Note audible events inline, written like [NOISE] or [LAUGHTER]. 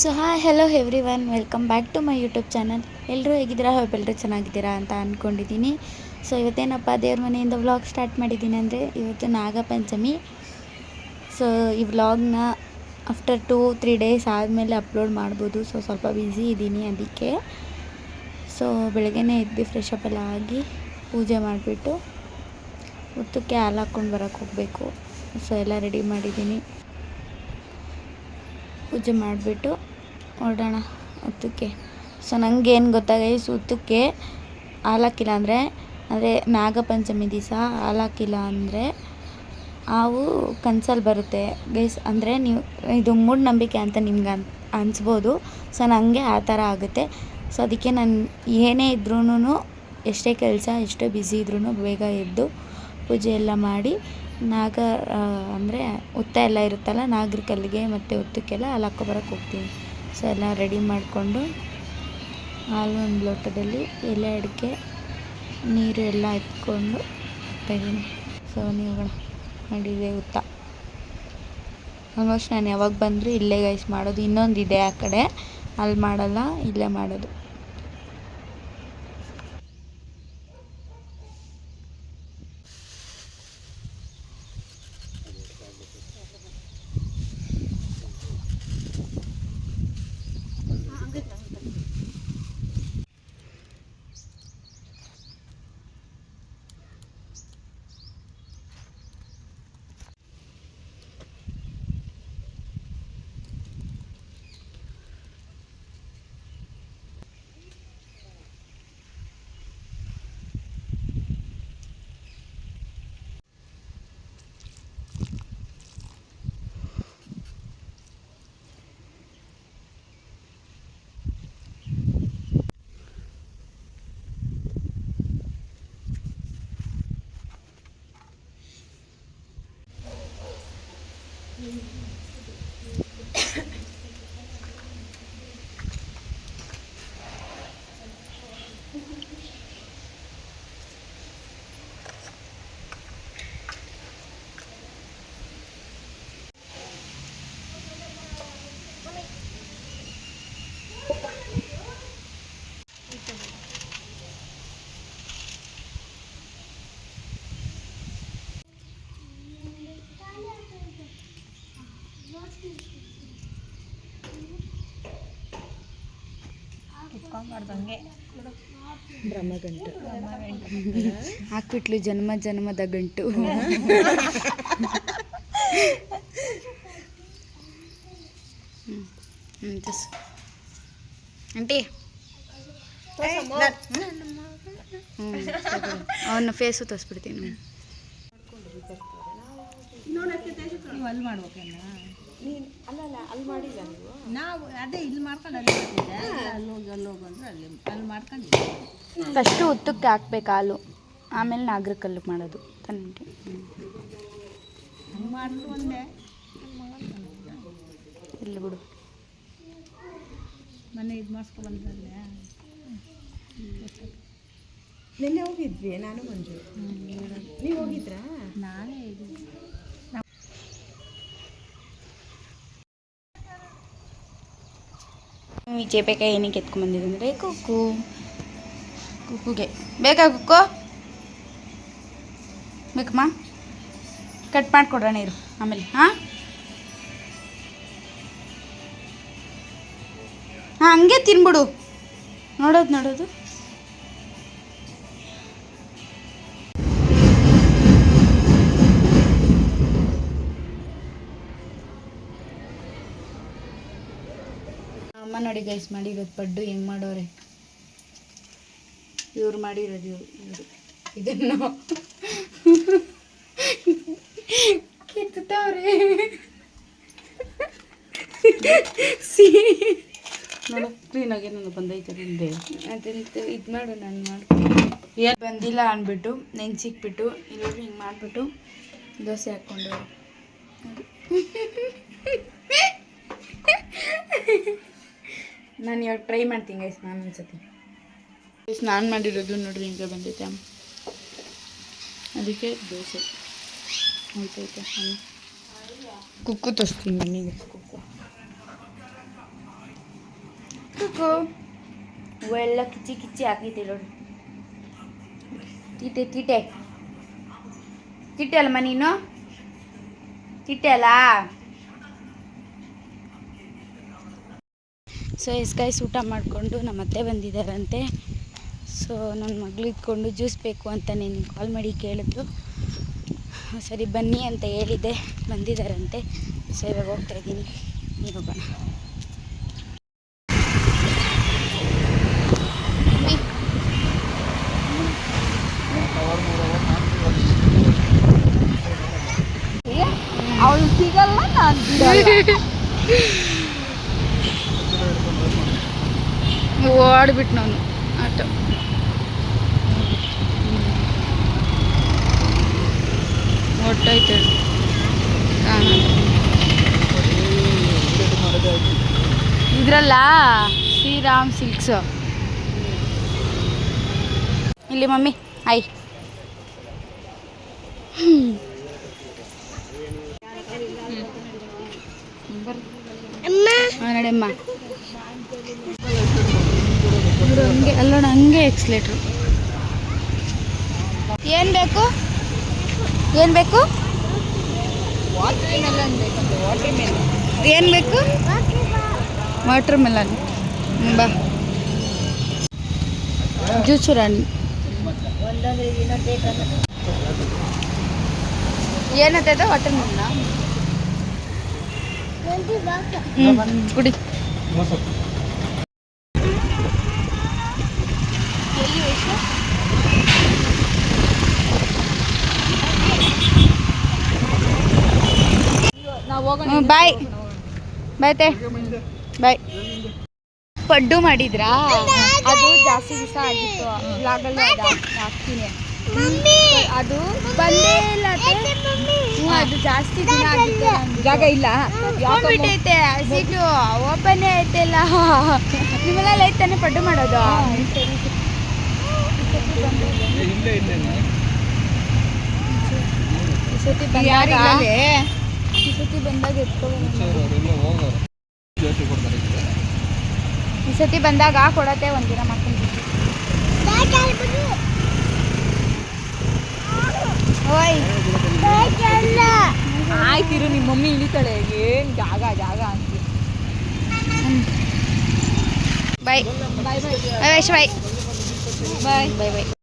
So hi hello everyone welcome back to my YouTube channel ಎಲ್ಲರೂ ಹೇಗಿದ್ದೀರಾ ಎಲ್ಲರೂ ಚೆನ್ನಾಗಿದ್ದೀರಾ ಅಂತ ಅಂದ್ಕೊಂಡಿದ್ದೀನಿ ಸೊ ಇವತ್ತೇನಪ್ಪ, ದೇವ್ರ ಮನೆಯಿಂದ ವ್ಲಾಗ್ ಸ್ಟಾರ್ಟ್ ಮಾಡಿದ್ದೀನಿ ಅಂದರೆ ಇವತ್ತು ನಾಗಪಂಚಮಿ ಸೊ ಈ ವ್ಲಾಗ್ನ ಆಫ್ಟರ್ ಟೂ ತ್ರೀ ಡೇಸ್ ಆದಮೇಲೆ ಅಪ್ಲೋಡ್ ಮಾಡ್ಬೋದು. ಸೊ ಸ್ವಲ್ಪ ಬ್ಯುಸಿ ಇದ್ದೀನಿ ಅದಕ್ಕೆ. ಸೊ ಬೆಳಗ್ಗೆನೇ ಎದ್ದು ಫ್ರೆಶ್ ಅಪ್ ಎಲ್ಲ ಆಗಿ ಪೂಜೆ ಮಾಡಿಬಿಟ್ಟು, ಉತ್ತಕ್ಕೆ ಹಾಲು ಹಾಕ್ಕೊಂಡು ಬರೋಕ್ಕೆ ಹೋಗಬೇಕು. ಸೊ ಎಲ್ಲ ರೆಡಿ ಮಾಡಿದ್ದೀನಿ. ಪೂಜೆ ಮಾಡಿಬಿಟ್ಟು ಹೊರಡೋಣ. ಉತ್ತಕ್ಕೆ. ಸೊ ನನಗೇನು ಗೊತ್ತಾಗೈ ಉತ್ತಕ್ಕೆ ಹಾಲಾಕಿಲ್ಲ ಅಂದರೆ ಅಂದರೆ ನಾಗಪಂಚಮಿ ದಿವಸ ಹಾಲಾಕಿಲ್ಲ ಅಂದರೆ ಹಾವು ಕನ್ಸಲ್ಲಿ ಬರುತ್ತೆ. ಗೈಸ್, ಅಂದರೆ ನೀವು, ಇದು ಮೂಢನಂಬಿಕೆ ಅಂತ ನಿಮ್ಗೆ ಅನ್, ಅನಿಸ್ಬೋದು. ಸೊ ನನಗೆ ಆ ಥರ ಆಗುತ್ತೆ. ಸೊ, ಅದಕ್ಕೆ ನಾನು ಏನೇ ಇದ್ರೂ ಎಷ್ಟೇ ಕೆಲಸ, ಎಷ್ಟೇ ಬ್ಯುಸಿ ಇದ್ರೂ ಬೇಗ ಎದ್ದು ಪೂಜೆ ಎಲ್ಲ ಮಾಡಿ ನಾಗ ಅಂದರೆ ಉತ್ತ ಎಲ್ಲ ಇರುತ್ತಲ್ಲ ನಾಗರ ಕಲ್ಲಿಗೆ ಮತ್ತು ಉತ್ತಕ್ಕೆಲ್ಲ ಹಾಲು ಹಾಕ್ಕೊಬರಕ್ಕೆ ಹೋಗ್ತೀನಿ ಸೊ ಎಲ್ಲ ರೆಡಿ ಮಾಡಿಕೊಂಡು ಹಾಲು ಒಂದು ಲೋಟದಲ್ಲಿ ಎಲೆ, ಅಡಿಕೆ, ನೀರು ಎಲ್ಲ ಎತ್ಕೊಂಡು ತೆಗೀನಿ ಸೊ ನೀವುಗಳ ಮಾಡಿದೆ ಉತ್ತ ಆಲ್ಮೋಸ್ಟ್ ನಾನು ಯಾವಾಗ ಬಂದರೂ ಇಲ್ಲೇ ಗೈಸ್ ಮಾಡೋದು. ಇನ್ನೊಂದು ಇದೆ ಆ ಕಡೆ. ಅಲ್ಲಿ ಮಾಡಲ್ಲ, ಇಲ್ಲೇ ಮಾಡೋದು. Mm-hmm. ಬ್ರಹ್ಮಗಂಟು ಹಾಕ್ಬಿಟ್ಲು ಜನ್ಮ ಜನ್ಮದ ಗಂಟು ಹ್ಞೂ ಜಸ್ ಆಂಟಿ ಹ್ಞೂ ಅವನ ಫೇಸು ತೋರಿಸ್ಬಿಡ್ತೀನಿ ನೀವು ಅಲ್ಲಿ ಮಾಡ್ಬೇಕೇನ ನೀನು ಅಲ್ಲಲ್ಲ ಅಲ್ಲಿ ಮಾಡಿಲ್ಲ ನೀವು? ನಾವು ಅದೇ ಇಲ್ಲಿ ಮಾಡ್ಕೊಂಡು ಅಲ್ಲಿ ಮಾಡ್ತಿದ್ದೆ. ಅಲ್ಲಿ ಹೋಗಿ ಅಲ್ಲಿ ಹೋಗು ಅಂದ್ರೆ ಅಲ್ಲಿ ಅಲ್ಲಿ ಮಾಡ್ಕೊಂಡಿದ್ದೆ. ಫಸ್ಟು ಉತ್ತಕ್ಕೆ ಹಾಕ್ಬೇಕು ಹಾಲು ಆಮೇಲೆ ನಾಗರಕಲ್ಲು ಮಾಡೋದು ತನ್ನಂಟಿ ಹಂಗೆ ಮಾಡಿದ್ರು ಒಂದೇ. ಇಲ್ಲಿ ಬಿಡು. ಮನೆ ಇದು ಮಾಡಿಸ್ಕೊಂಡು ಬಂದ್ರಲ್ಲೇ ನಿನ್ನೆ ಹೋಗಿದ್ವಿ ನಾನು ಮಂಜು ನೀವು ಹೋಗಿದ್ರಾ? ನಾನೇ ಇದು ಈ ಚೇಪೆಕಾಯಿ ಏನಕ್ಕೆ ಎತ್ಕೊಂಡ್ಬಂದಿದೆ ಅಂದರೆ ಕುಕ್ಕು. ಕುಕ್ಕುಗೆ. ಬೇಕಾ ಕುಕ್ಕು? ಬೇಕಮ್ಮ? ಕಟ್ ಮಾಡಿಕೊಡೋಣ ಇರು, ಆಮೇಲೆ, ಹಾಂ? ಹಾಂ, ಹಂಗೆ ತಿನ್ಬಿಡು. ನೋಡೋದು ನೋಡೋದು. ಮಾಡಿ ಇವತ್ತು ಮಾಡಿರೋದು ಪಡ್ಡು ಹೆಂಗೆ ಮಾಡೋರೆ? ಇವ್ರು ಮಾಡಿರೋದು ಇವ್ರು. ಇವರು ಇದನ್ನು ಕಿತ್ತವ್ರೆ ಸಿ. ನೋಡು ಕ್ಲೀನಾಗಿ ನಾನು ಬಂದೈತೆ ನಿಂದೆ? ಅದಂತ ಇದು ಮಾಡು ನಾನು ಮಾಡ್ತೀನಿ. ಏನು? ಬಂದಿಲ್ಲ ಅಂದ್ಬಿಟ್ಟು ನೆನ್ಸಿಕ್ಬಿಟ್ಟು ಇಲ್ಲೋರು ಹಿಂಗೆ ಮಾಡಿಬಿಟ್ಟು ದೋಸೆ ಹಾಕ್ಕೊಂಡು ನಾನು ಇವಾಗ ಟ್ರೈ ಮಾಡ್ತೀನಿ ಗೈಸ್ ನಾನು ಅನ್ಸತಿ ಗೈಸ್ ನಾನು ಮಾಡಿರೋದು ನೋಡ್ರಿ ಹಿಂಗೆ ಬಂದೈತೆ ಅದಕ್ಕೆ ದೋಸೆ. ಆಯ್ತೈತೆ ಕುಕ್ಕು ತೋರಿಸ್ತೀನಿ ಮನೆಗೆ ಕುಕ್ಕು. ಕುಕ್ಕು. ಹೂವೆಲ್ಲ ಕಿಚ್ಚಿ ಕಿಚ್ಚಿ ಹಾಕೈತೆ ನೋಡಿ ತೀಟೆ ತೀಟೆ. ತಿಟ್ಟೆ ಅಲ್ಲಮ್ಮ ನೀನು? ತಿಟ್ಟೆ ಅಲ್ಲ? ಸೊ ಎಸ್ಗಾಯ್ಸ್ ಊಟ ಮಾಡಿಕೊಂಡು ನಮ್ಮ ಅತ್ತೆ ಬಂದಿದ್ದಾರಂತೆ. ಸೊ ನನ್ನ ಮಗಳಿದ್ಕೊಂಡು ಜ್ಯೂಸ್ ಬೇಕು ಅಂತ ನೀನು ಕಾಲ್ ಮಾಡಿ ಕೇಳಿದ್ರು ಸರಿ ಬನ್ನಿ ಅಂತ ಹೇಳಿದ್ದೆ. ಬಂದಿದ್ದಾರಂತೆ. ಸೊ ಇವಾಗ ಹೋಗ್ತಾ ಇದ್ದೀನಿ. ನೀವು ಹೋಗೋಣ ಅವಳು ಸಿಗಲ್ಲ ನಾನು [LAUGHS] ಓಡ್ಬಿಟ್ಟು ನಾನು ಆಟೋ. ಹೊಟ್ಟೈತೆ ಇದ್ರಲ್ಲ? ಶ್ರೀರಾಮ್ ಸಿಲ್ಕ್ಸ್. ಇಲ್ಲಿ ಮಮ್ಮಿ ಆಯ್ ಹಾಂ ನಡಿಯಮ್ಮ ಇವ್ರು ಹಂಗೆ ಅಲ್ಲೋಣ ಹಂಗೆ ಎಕ್ಸ್ಲೇಟ್ರು ಏನು ಬೇಕು? ಏನು ಬೇಕು? ಏನು ಬೇಕು? ವಾಟರ್ ಮೆಲನ್ ಬಾ. ಜ್ಯೂಸು ರಾಣಿ. ಏನತ್ತದ ವಾಟರ್ ಮೆಲನ್ ಕುಡಿ. ಬಾಯ್. ಬಾಯ್ ತೇ. ಬಾಯ್. ಪಡ್ಡು ಮಾಡಿದ್ರಾ? ಅದು ಜಾಸ್ತಿ ದಿವಸ ಆಗಿತ್ತು. ಬ್ಲಾಗಲ್ಲಿ ಅದು ಹಾಕ್ತೀನಿ. ಅದು ಬಂದೇ ಇಲ್ಲ ಅದು ಜಾಸ್ತಿ ದಿನ ಆಗಿತ್ತು. ಜಾಗ ಇಲ್ಲ. ಬಿಟ್ಟೈತೆ ಸೀಟು. ಓಪನ್ನೇ ಐತೆಲ್ಲ ನಿಮ್ಮಲ್ಲ ಐತಾನೆ ಪಡ್ಡು ಮಾಡೋದು? ಈ ಸತಿ ಬಂದಾಗ ಈ ಸತಿ ಬಂದಾಗ ಎತ್ಕೊಂಡು ಈ ಸತಿ ಬಂದಾಗ ಕೊಡತ್ತೆ ಒಂದಿನ ಮಕ್ಕಳು ಓಯ್. ಆಯ್ತಿರು ನಿಮ್ಮ ಮಮ್ಮಿ ಇಳಿತಾಳೆ. ಏನು ಜಾಗ ಜಾಗ ಅಂತ. ಬಾಯ್. ಬಾಯ್ ಬಾಯ್. ಬಾಯ್. ಬಾಯ್ ಬಾಯ್ ಬಾಯ್.